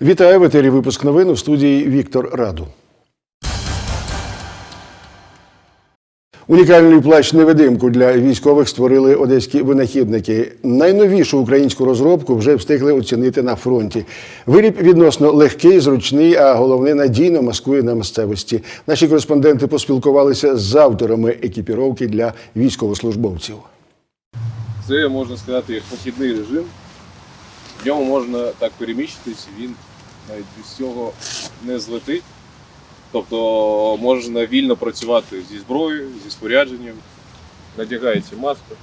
Вітаю в етері випуск новин у студії Віктор Раду. Унікальний плащ невидимку для військових створили одеські винахідники. Найновішу українську розробку вже встигли оцінити на фронті. Виріб відносно легкий, зручний, а головне надійно маскує на місцевості. Наші кореспонденти поспілкувалися з авторами екіпіровки для військовослужбовців. Це можна сказати похідний режим. В ньому можна так переміщитись, він навіть без цього не злетить. Тобто можна вільно працювати зі зброєю, зі спорядженням. Надягається маска.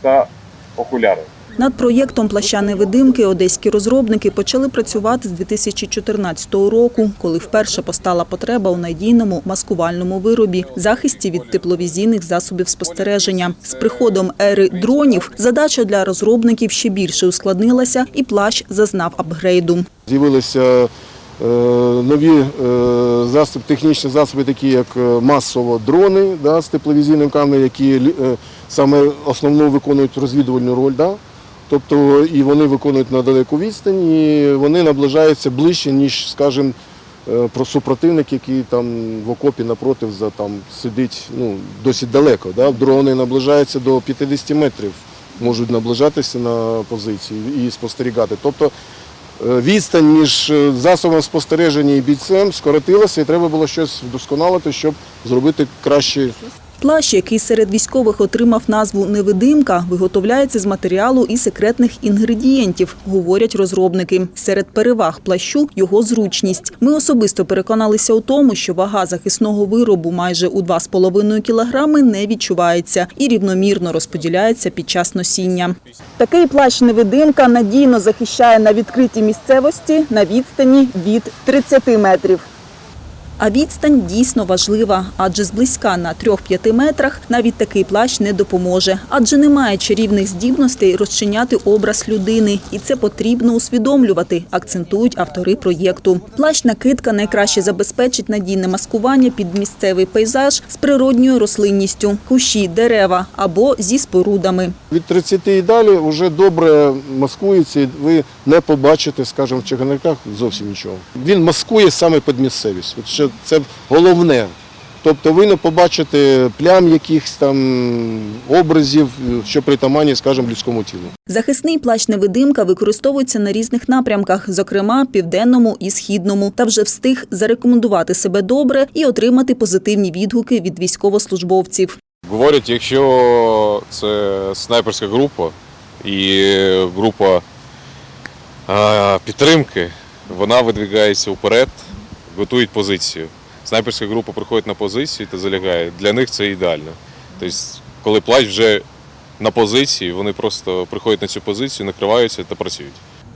Та окуляри. Над проєктом плаща невидимки одеські розробники почали працювати з 2014 року, коли вперше постала потреба у надійному маскувальному виробі захисті від тепловізійних засобів спостереження. З приходом ери дронів задача для розробників ще більше ускладнилася, і плащ зазнав апгрейду. З'явилися нові е, засоби, технічні засоби, такі як е, масово дрони да, з тепловізійним камерою, які е, саме основну виконують розвідувальну роль. Да? Тобто і вони виконують на далеку відстань, і вони наближаються ближче, ніж, скажімо, е, про супротивник, який там в окопі напротив за, там, сидить ну, досить далеко. Да? Дрони наближаються до 50 метрів, можуть наближатися на позиції і спостерігати. Тобто Е, відстань між е, засобом спостереження і бійцем скоротилася, і треба було щось вдосконалити, щоб зробити краще Плащ, який серед військових отримав назву невидимка, виготовляється з матеріалу і секретних інгредієнтів, говорять розробники. Серед переваг плащу його зручність. Ми особисто переконалися у тому, що вага захисного виробу майже у 2,5 кілограми не відчувається і рівномірно розподіляється під час носіння. Такий плащ невидимка надійно захищає на відкритій місцевості на відстані від 30 метрів. А відстань дійсно важлива, адже зблизька на 3-5 метрах навіть такий плащ не допоможе, адже немає чарівних здібностей розчиняти образ людини, і це потрібно усвідомлювати, акцентують автори проєкту. Плащ-накидка найкраще забезпечить надійне маскування під місцевий пейзаж з природньою рослинністю, кущі, дерева або зі спорудами. від 30 і далі вже добре маскується, і ви не побачите, скажімо, в чагарниках зовсім нічого. Він маскує саме під місцевість. Що це головне. Тобто ви не побачите плям якихось там образів, що притаманні, скажімо, людському тілу. Захисний плащ-невидимка використовується на різних напрямках, зокрема південному і східному, та вже встиг зарекомендувати себе добре і отримати позитивні відгуки від військовослужбовців. Говорять, якщо це снайперська група і група підтримки, вона видвигається вперед, готують позицію. Снайперська група приходить на позицію та залягає. Для них це ідеально. Тобто, коли плащ вже на позиції, вони просто приходять на цю позицію, накриваються та працюють.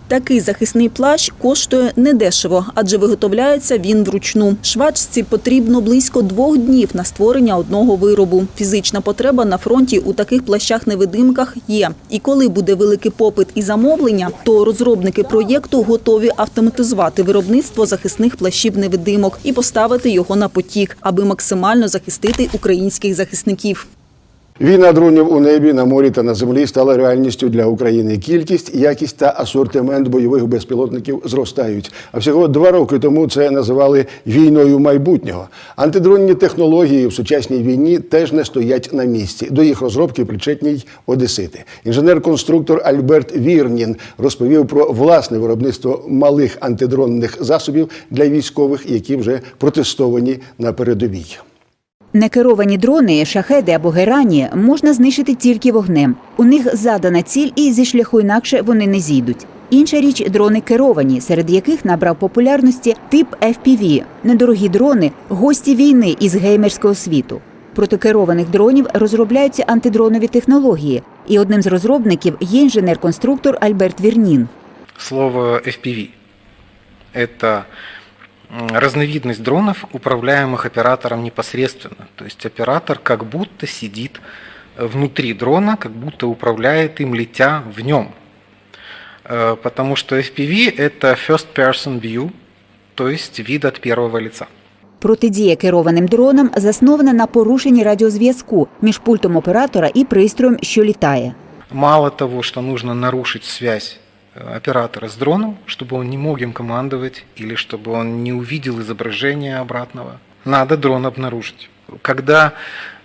Такий захисний плащ коштує недешево, адже виготовляється він вручну. Швачці потрібно близько двох днів на створення одного виробу. Фізична потреба на фронті у таких плащах-невидимках є. І коли буде великий попит і замовлення, то розробники проєкту готові автоматизувати виробництво захисних плащів-невидимок і поставити його на потік, аби максимально захистити українських захисників. Війна дронів у небі, на морі та на землі стала реальністю для України. Кількість, якість та асортимент бойових безпілотників зростають. А всього два роки тому це називали війною майбутнього. Антидронні технології в сучасній війні теж не стоять на місці. До їх розробки причетні й одесити. Інженер-конструктор Альберт Вірнін розповів про власне виробництво малих антидронних засобів для військових, які вже протестовані на передовій. Некеровані дрони, шахеди або герані можна знищити тільки вогнем. У них задана ціль, і зі шляху інакше вони не зійдуть. Інша річ дрони керовані, серед яких набрав популярності тип FPV – недорогі дрони, гості війни із геймерського світу. Проти керованих дронів розробляються антидронові технології, і одним з розробників є інженер-конструктор Альберт Вірнін. Слово FPV – м, разновидность дронов, управляемых оператором непосредственно. То есть оператор как будто сидит внутри дрона, как будто управляет им, летя в нем. Э, Потому что FPV – это first person view, то есть вид от первого лица. Протидія керованим дронам заснована на порушенні радіозв'язку між пультом оператора і пристроєм, що літає. Мало того, что нужно нарушить связь э, оператора с дроном, чтобы он не мог им командовать или чтобы он не увидел изображение обратного. Надо дрон обнаружить. Когда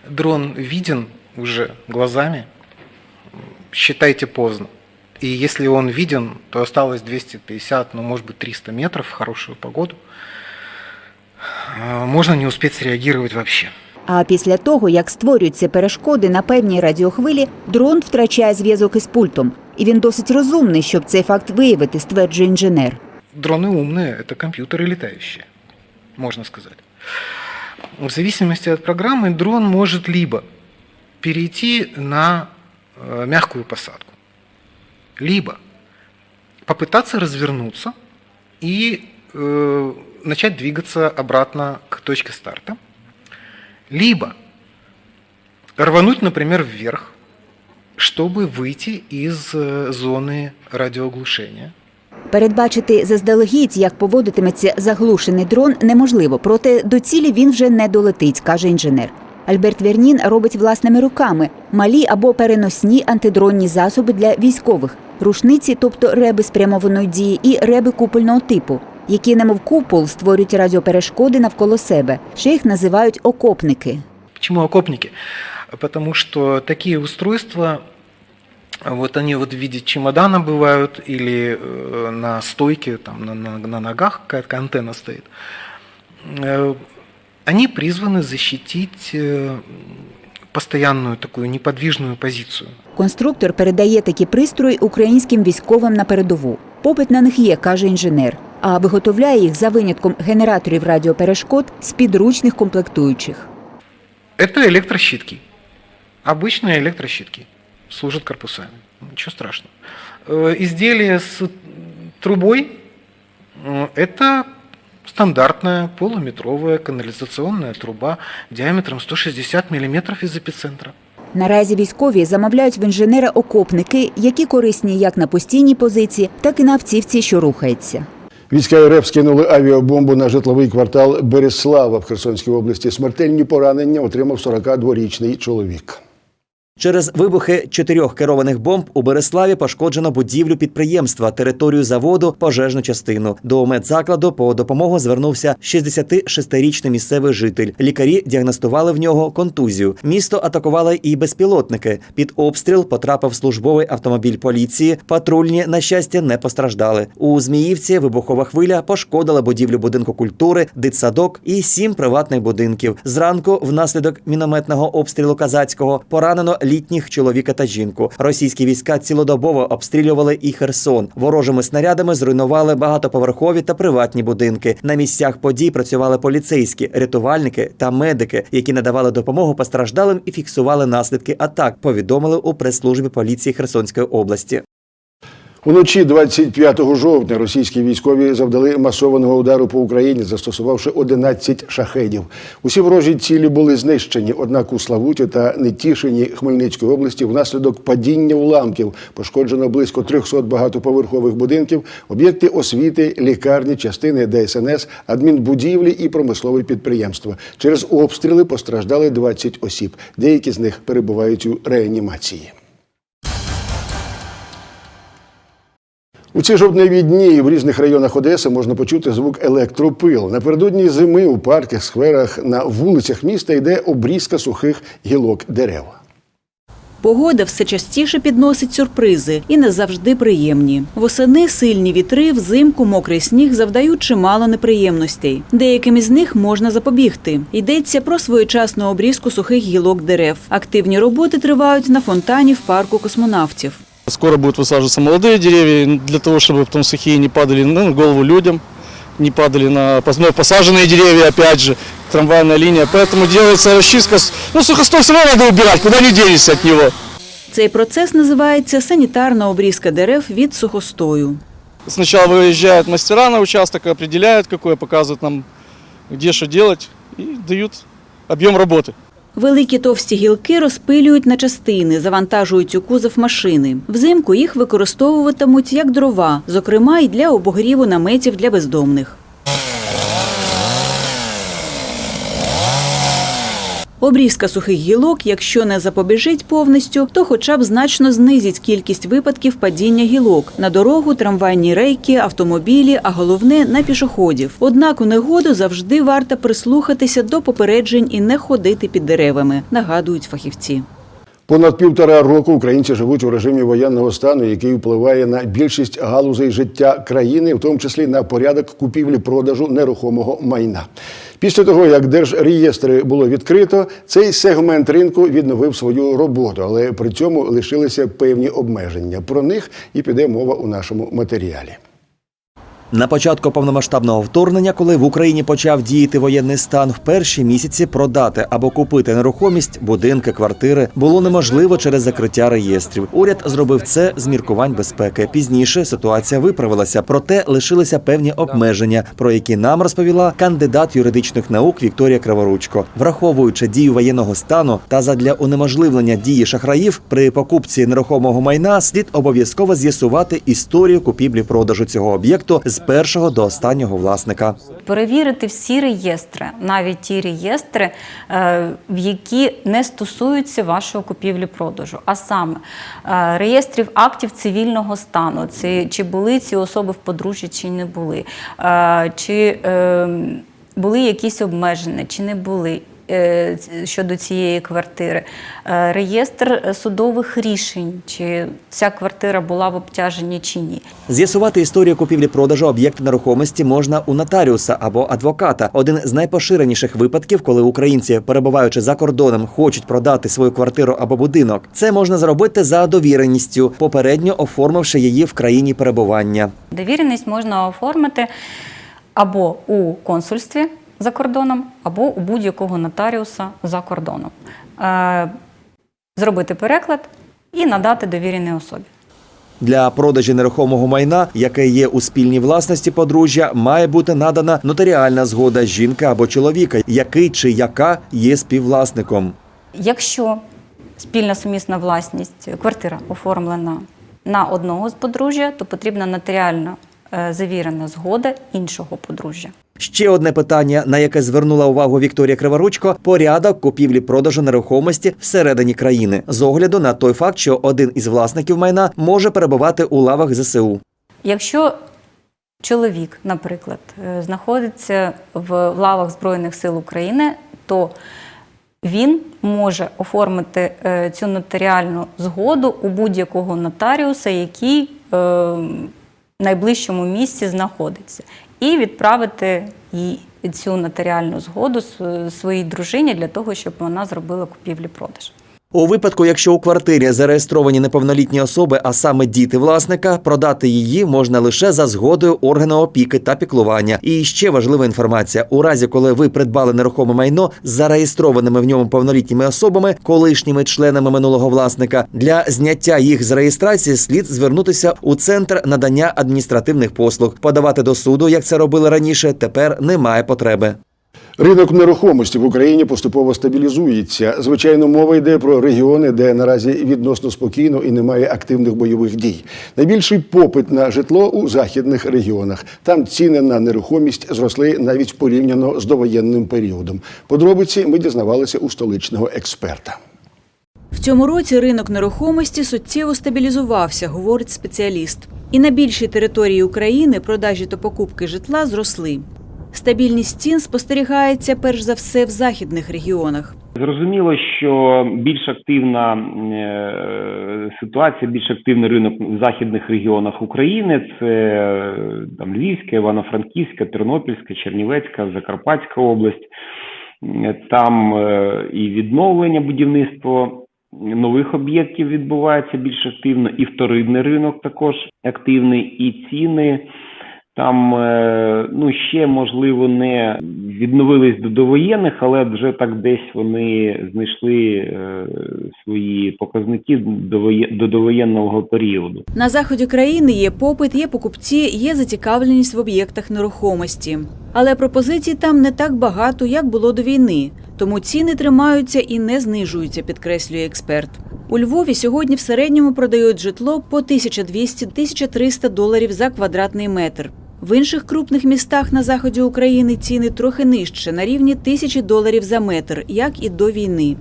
дрон виден уже глазами, считайте поздно. И если он виден, то осталось 250, ну может быть 300 метров в хорошую погоду. А, Можно не успеть среагировать вообще. А після того, як створюються перешкоди на певній радіохвилі, дрон втрачає зв'язок із пультом. І він досить розумний, щоб цей факт виявити, стверджує інженер. Дроны умные, это компьютеры летающие, можно сказать. В зависимости от программы дрон может либо перейти на э, мягкую посадку, либо попытаться развернуться и э, начать двигаться обратно к точке старта, либо рвануть, например, вверх, чтобы выйти из э, зоны радиоглушения. Передбачити заздалегідь, як поводитиметься заглушений дрон, неможливо, проте до цілі він вже не долетить, каже інженер. Альберт Вернін робить власними руками малі або переносні антидронні засоби для військових, рушниці, тобто реби спрямованої дії, і реби купольного типу, які, немов купол, створюють радіоперешкоди навколо себе. Ще їх називають окопники. Почему окопники? Потому что такие устройства, вот они вот в виде чемодана бывают или э, на стойке, там, на, на- на ногах какая-то антенна стоит. Э, Они призваны защитить э, постоянную такую неподвижную позицию. Конструктор передає такі пристрої українським військовим на передову. Попит на них є, каже інженер. А виготовляє їх за винятком генераторів радіоперешкод з підручних комплектуючих. Это электрощитки. Обычные электрощитки. Служат корпусами. Ничего страшного. Э, Изделие с трубой э, – это стандартная полуметровая канализационная труба диаметром 160 мм из эпицентра. Наразі військові замовляють в інженера окопники, які корисні як на постійній позиції, так і на автівці, що рухається. Війська РФ скинули авіабомбу на житловий квартал Береслава в Херсонській області. Смертельні поранення отримав 42-річний чоловік. Через вибухи чотирьох керованих бомб у Береславі пошкоджено будівлю підприємства, територію заводу, пожежну частину. До медзакладу по допомогу звернувся 66-річний місцевий житель. Лікарі діагностували в нього контузію. Місто атакували і безпілотники. Під обстріл потрапив службовий автомобіль поліції. Патрульні, на щастя, не постраждали. У Зміївці вибухова хвиля пошкодила будівлю будинку культури, дитсадок і сім приватних будинків. Зранку, внаслідок мінометного обстрілу казацького, поранено літніх чоловіка та жінку. Російські війська цілодобово обстрілювали і Херсон. Ворожими снарядами зруйнували багатоповерхові та приватні будинки. На місцях подій працювали поліцейські, рятувальники та медики, які надавали допомогу постраждалим і фіксували наслідки атак. Повідомили у прес-службі поліції Херсонської області. Уночі 25 жовтня російські військові завдали масованого удару по Україні, застосувавши 11 шахедів. Усі ворожі цілі були знищені. Однак у Славуті та Нетішині Хмельницької області внаслідок падіння уламків пошкоджено близько 300 багатоповерхових будинків, об'єкти освіти, лікарні, частини ДСНС, адмінбудівлі і промислові підприємства. Через обстріли постраждали 20 осіб. Деякі з них перебувають у реанімації. У ці жовтневі дні в різних районах Одеси можна почути звук електропил. Напередодні зими у парках, скверах, на вулицях міста йде обрізка сухих гілок дерев. Погода все частіше підносить сюрпризи і не завжди приємні. Восени сильні вітри, взимку мокрий сніг завдають чимало неприємностей. Деяким із них можна запобігти. Йдеться про своєчасну обрізку сухих гілок дерев. Активні роботи тривають на фонтані в парку космонавтів. Скоро будут высаживаться молодые деревья для того, чтобы потом сухие не падали ну, на голову людям, не падали на пос- ну, посаженные деревья, опять же, трамвайная линия. Поэтому делается расчистка. с- Ну, сухостой все равно надо убирать, куда не денешься от него. Цей процес називається санітарна обрізка дерев від сухостою. Сначала выезжают мастера на участок, определяют, какое, показывают нам, где что делать, и дают объем работы. Великі товсті гілки розпилюють на частини, завантажують у кузов машини. Взимку їх використовуватимуть як дрова, зокрема й для обогріву наметів для бездомних. Обрізка сухих гілок, якщо не запобіжить повністю, то хоча б значно знизить кількість випадків падіння гілок на дорогу, трамвайні рейки, автомобілі, а головне на пішоходів. Однак у негоду завжди варто прислухатися до попереджень і не ходити під деревами, нагадують фахівці. Понад півтора року українці живуть у режимі воєнного стану, який впливає на більшість галузей життя країни, в тому числі на порядок купівлі-продажу нерухомого майна. Після того, як держреєстри було відкрито, цей сегмент ринку відновив свою роботу, але при цьому лишилися певні обмеження. Про них і піде мова у нашому матеріалі. На початку повномасштабного вторгнення, коли в Україні почав діяти воєнний стан, в перші місяці продати або купити нерухомість, будинки, квартири було неможливо через закриття реєстрів. Уряд зробив це з міркувань безпеки. Пізніше ситуація виправилася, проте лишилися певні обмеження, про які нам розповіла кандидат юридичних наук Вікторія Криворучко. Враховуючи дію воєнного стану та задля унеможливлення дії шахраїв при покупці нерухомого майна, слід обов'язково з'ясувати історію купівлі-продажу цього об'єкту з першого до останнього власника. перевірити всі реєстри, навіть ті реєстри, е, в які не стосуються вашого купівлі-продажу, а саме е, реєстрів актів цивільного стану, це чи були ці особи в подружжі, чи не були, е, чи е, були якісь обмеження, чи не були. Е, Щодо цієї квартири, Е, реєстр судових рішень, чи ця квартира була в обтяженні чи ні. З'ясувати історію купівлі-продажу об'єкту нерухомості можна у нотаріуса або адвоката. Один з найпоширеніших випадків, коли українці, перебуваючи за кордоном, хочуть продати свою квартиру або будинок. Це можна зробити за довіреністю, попередньо оформивши її в країні перебування. Довіреність можна оформити або у консульстві за кордоном, або у будь-якого нотаріуса за кордоном. Е, Зробити переклад і надати довіреній особі. Для продажі нерухомого майна, яке є у спільній власності подружжя, має бути надана нотаріальна згода жінки або чоловіка, який чи яка є співвласником. Якщо спільна сумісна власність, квартира оформлена на одного з подружжя, то потрібна нотаріально е, завірена згода іншого подружжя. Ще одне питання, на яке звернула увагу Вікторія Криворучко – порядок купівлі-продажу нерухомості всередині країни, з огляду на той факт, що один із власників майна може перебувати у лавах ЗСУ. Якщо чоловік, наприклад, е, знаходиться в лавах Збройних сил України, то він може оформити е, цю нотаріальну згоду у будь-якого нотаріуса, який е, найближчому місці знаходиться, і відправити їй цю нотаріальну згоду своїй дружині для того, щоб вона зробила купівлі-продаж. У випадку, якщо у квартирі зареєстровані неповнолітні особи, а саме діти власника, продати її можна лише за згодою органу опіки та піклування. І ще важлива інформація: у разі, коли ви придбали нерухоме майно з зареєстрованими в ньому повнолітніми особами, колишніми членами минулого власника, для зняття їх з реєстрації слід звернутися у центр надання адміністративних послуг. Подавати до суду, як це робили раніше, тепер немає потреби. Ринок нерухомості в Україні поступово стабілізується. Звичайно, мова йде про регіони, де наразі відносно спокійно і немає активних бойових дій. Найбільший попит на житло у західних регіонах. Там ціни на нерухомість зросли навіть порівняно з довоєнним періодом. Подробиці ми дізнавалися у столичного експерта. В цьому році ринок нерухомості суттєво стабілізувався, говорить спеціаліст. І на більшій території України продажі та покупки житла зросли. Стабільність цін спостерігається перш за все в західних регіонах. Зрозуміло, що більш активна е, ситуація, більш активний ринок в західних регіонах України це е, там Львівська, Івано-Франківська, Тернопільська, Чернівецька, Закарпатська область. Е, Там і відновлення будівництва нових об'єктів відбувається більш активно, і вторинний ринок також активний, і ціни. Там е, ну ще можливо не відновились до довоєнних, але вже так десь вони знайшли е, свої показники до воє- до довоєнного періоду. На заході країни є попит, є покупці, є зацікавленість в об'єктах нерухомості. Але пропозицій там не так багато, як було до війни. Тому ціни тримаються і не знижуються, підкреслює експерт. У Львові сьогодні в середньому продають житло по 1200-1300 доларів за квадратний метр. В інших крупних містах на заході України ціни трохи нижче, на рівні тисячі доларів за метр, як і до війни.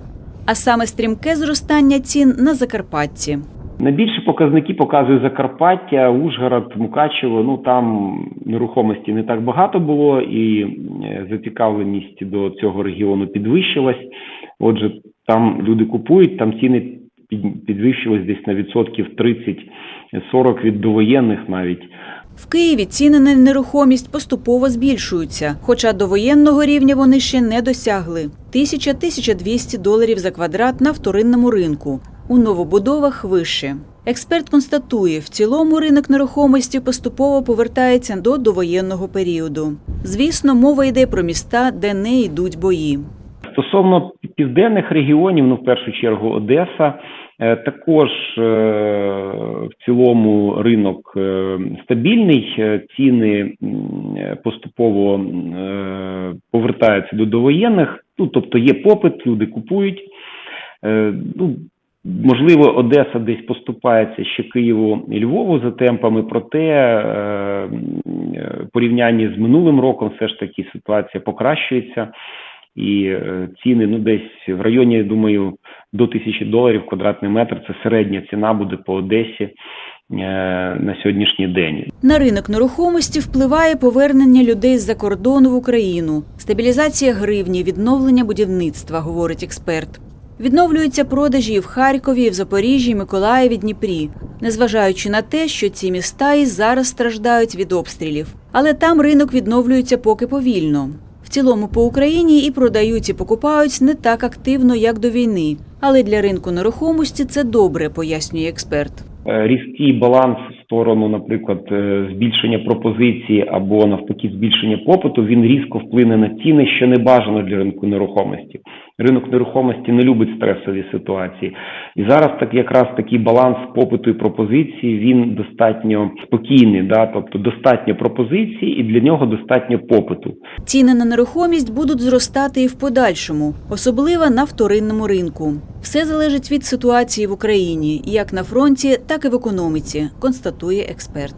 А саме стрімке зростання цін на Закарпатті. Найбільші показники показує Закарпаття, Ужгород, Мукачево. Ну там нерухомості не так багато було, і е, зацікавленість до цього регіону підвищилась. Отже, там люди купують, там ціни під- підвищились десь на відсотків 30-40 від довоєнних навіть. В Києві ціни на нерухомість поступово збільшуються, хоча до воєнного рівня вони ще не досягли. 1000-1200 доларів за квадрат на вторинному ринку. У новобудовах вище. Експерт констатує, в цілому ринок нерухомості поступово повертається до довоєнного періоду. Звісно, мова йде про міста, де не йдуть бої. Стосовно південних регіонів, ну в першу чергу Одеса, також е, в цілому ринок е, стабільний, е, ціни е, поступово е, повертаються до довоєнних. Ну тобто є попит, люди купують. Е, Ну, можливо, Одеса десь поступається ще Києву і Львову за темпами, проте е, е, в порівнянні з минулим роком все ж таки ситуація покращується. І е, ціни ну десь в районі, я думаю, до тисячі доларів квадратний метр. Це середня ціна буде по Одесі е, на сьогоднішній день. На ринок нерухомості впливає повернення людей з-за кордону в Україну, стабілізація гривні, відновлення будівництва, говорить експерт. Відновлюються продажі і в Харкові, і в Запоріжжі, Миколаєві, Дніпрі, незважаючи на те, що ці міста і зараз страждають від обстрілів. Але там ринок відновлюється поки повільно. Цілому по Україні і продають, і покупають не так активно, як до війни. Але для ринку нерухомості це добре, пояснює експерт. Е, Різкий баланс сторону, наприклад, е, збільшення пропозиції або навпаки збільшення попиту, він різко вплине на ціни, що не бажано для ринку нерухомості. Ринок нерухомості не любить стресові ситуації, і зараз так якраз такий баланс попиту і пропозиції він достатньо спокійний. Да? Тобто достатньо пропозиції, і для нього достатньо попиту. Ціни на нерухомість будуть зростати і в подальшому, особливо на вторинному ринку. Все залежить від ситуації в Україні, як на фронті, так і в економіці, констатує експерт.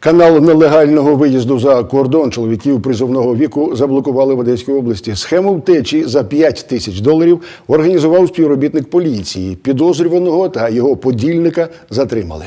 Канал нелегального виїзду за кордон чоловіків призовного віку заблокували в Одеській області. Схему втечі за 5 тисяч доларів організував співробітник поліції. Підозрюваного та його подільника затримали.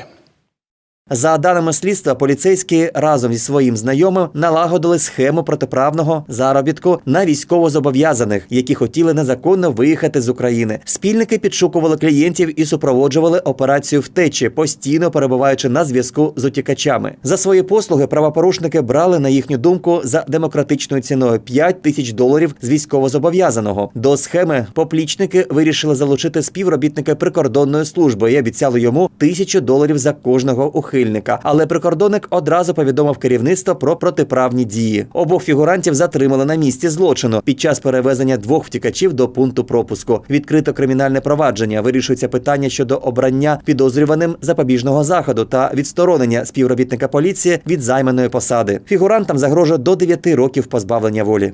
За даними слідства, поліцейські разом зі своїм знайомим налагодили схему протиправного заробітку на військовозобов'язаних, які хотіли незаконно виїхати з України. Спільники підшукували клієнтів і супроводжували операцію втечі, постійно перебуваючи на зв'язку з утікачами. За свої послуги правопорушники брали на їхню думку за демократичною ціною 5 тисяч доларів з військовозобов'язаного. До схеми поплічники вирішили залучити співробітника прикордонної служби і обіцяли йому тисячу доларів за кожного ухильника. Але прикордонник одразу повідомив керівництво про протиправні дії. Обох фігурантів затримали на місці злочину під час перевезення двох втікачів до пункту пропуску. Відкрито кримінальне провадження. Вирішується питання щодо обрання підозрюваним запобіжного заходу та відсторонення співробітника поліції від займаної посади. Фігурантам загрожує до 9 років позбавлення волі.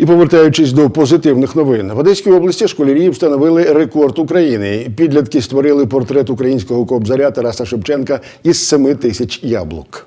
І повертаючись до позитивних новин, в Одеській області школярі встановили рекорд України. Підлітки створили портрет українського кобзаря Тараса Шевченка із 7 тисяч яблук.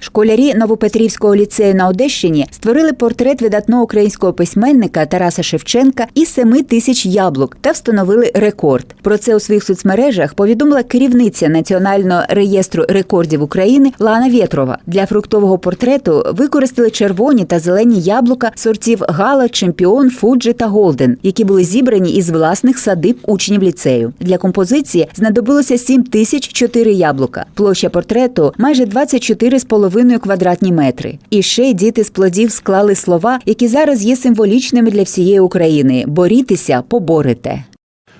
Школярі Новопетрівського ліцею на Одещині створили портрет видатного українського письменника Тараса Шевченка із 7 тисяч яблук та встановили рекорд. Про це у своїх соцмережах повідомила керівниця Національного реєстру рекордів України Лана Вєтрова. Для фруктового портрету використали червоні та зелені яблука сортів Гала, Чемпіон, Фуджі та Голден, які були зібрані із власних садиб учнів ліцею. Для композиції знадобилося 7 тисяч 4 яблука. Площа портрету майже 24,5 квадратні метри. І ще діти з плодів склали слова, які зараз є символічними для всієї України: борітеся, поборете.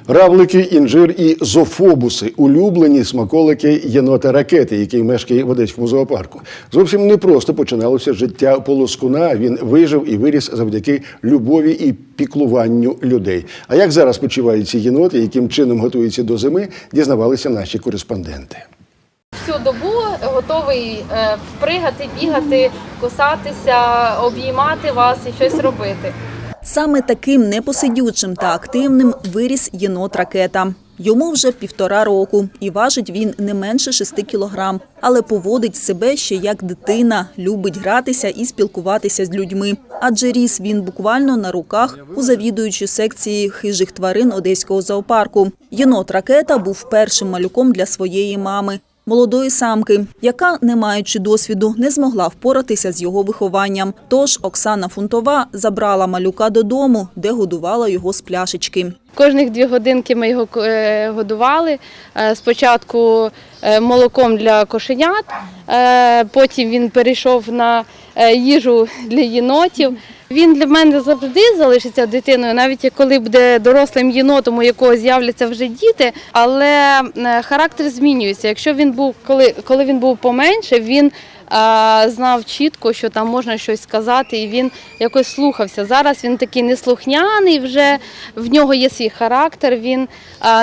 Равлики, інжир і зофобуси улюблені смаколики єнота ракети, який мешкає в Одеському зоопарку. Зовсім непросто починалося життя полоскуна. Він вижив і виріс завдяки любові і піклуванню людей. А як зараз почувають ці єноти, яким чином готуються до зими, дізнавалися наші кореспонденти. Всю добу готовий е, впригати, бігати, кусатися, обіймати вас і щось робити. Саме таким непосидючим та активним виріс єнот ракета. Йому вже півтора року, і важить він не менше шести кілограм, але поводить себе ще як дитина, любить гратися і спілкуватися з людьми. Адже ріс він буквально на руках у завідуючій секції хижих тварин одеського зоопарку. Єнот ракета був першим малюком для своєї мами. Молодої самки, яка, не маючи досвіду, не змогла впоратися з його вихованням. Тож Оксана Фунтова забрала малюка додому, де годувала його з пляшечки. Кожних дві годинки ми його е, годували. Е, Спочатку е, молоком для кошенят, потім він перейшов на їжу для єнотів. Він для мене завжди залишиться дитиною, навіть коли буде дорослим єнотом, у якого з'являться вже діти. Але е, характер змінюється. Якщо він був, коли, коли він був поменше, він знав чітко, що там можна щось сказати, і він якось слухався. Зараз він такий неслухняний, вже в нього є свій характер. Він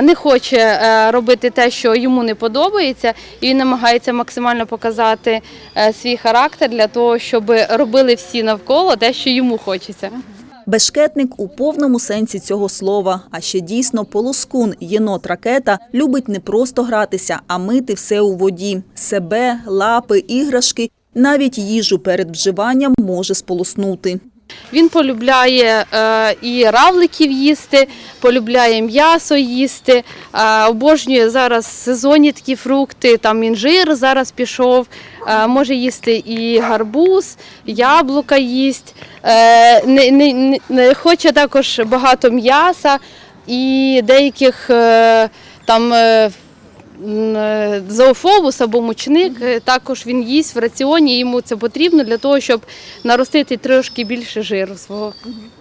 не хоче е, робити те, що йому не подобається, і він намагається максимально показати е, свій характер для того, щоб робили всі навколо те, що йому хочеться. Бешкетник у повному сенсі цього слова, а ще дійсно полоскун, єнот ракета любить не просто гратися, а мити все у воді: себе, лапи, іграшки, навіть їжу перед вживанням може сполоснути. Він полюбляє е, і равликів їсти, полюбляє м'ясо їсти, е, обожнює зараз сезонні такі фрукти, там інжир зараз пішов, е, може їсти і гарбуз, яблука їсть, не, не, не- хоче також багато м'яса і деяких там. Е, Зоофобус або мучник е, також він їсть в раціоні. Йому це потрібно для того, щоб наростити трошки більше жиру свого.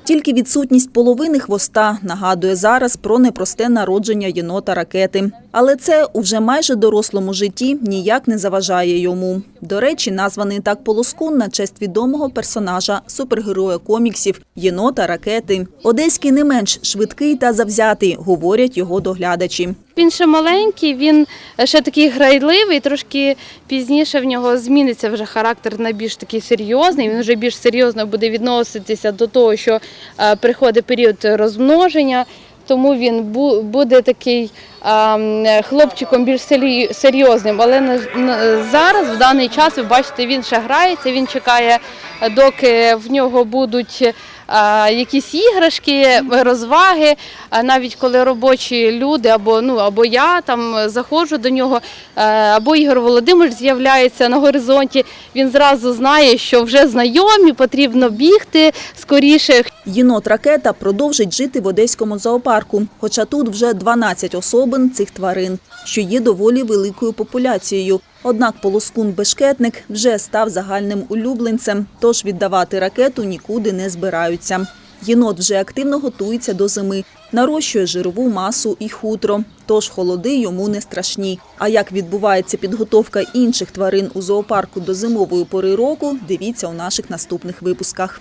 Тільки відсутність половини хвоста нагадує зараз про непросте народження єнота ракети. Але це у вже майже дорослому житті ніяк не заважає йому. До речі, названий так полоскун на честь відомого персонажа супергероя коміксів єнота ракети. Одеський не менш швидкий та завзятий, говорять його доглядачі. Він ще маленький, він ще такий грайливий, трошки пізніше в нього зміниться вже характер на більш такий серйозний. Він вже більш серйозно буде відноситися до того, що е, приходить період розмноження. Тому він буде такий а, хлопчиком більш серйозним. Але зараз, в даний час, ви бачите, він ще грається, він чекає, е, доки в нього будуть якісь іграшки, розваги. Навіть коли робочі люди або ну або я там заходжу до нього, або Ігор Володимирович з'являється на горизонті. Він зразу знає, що вже знайомі, потрібно бігти скоріше. Єнот ракета продовжить жити в одеському зоопарку, хоча тут вже 12 особин цих тварин, що є доволі великою популяцією. Однак полоскун-бешкетник вже став загальним улюбленцем, тож віддавати ракету нікуди не збираються. Єнот вже активно готується до зими, нарощує жирову масу і хутро, тож холоди йому не страшні. А як відбувається підготовка інших тварин у зоопарку до зимової пори року, дивіться у наших наступних випусках.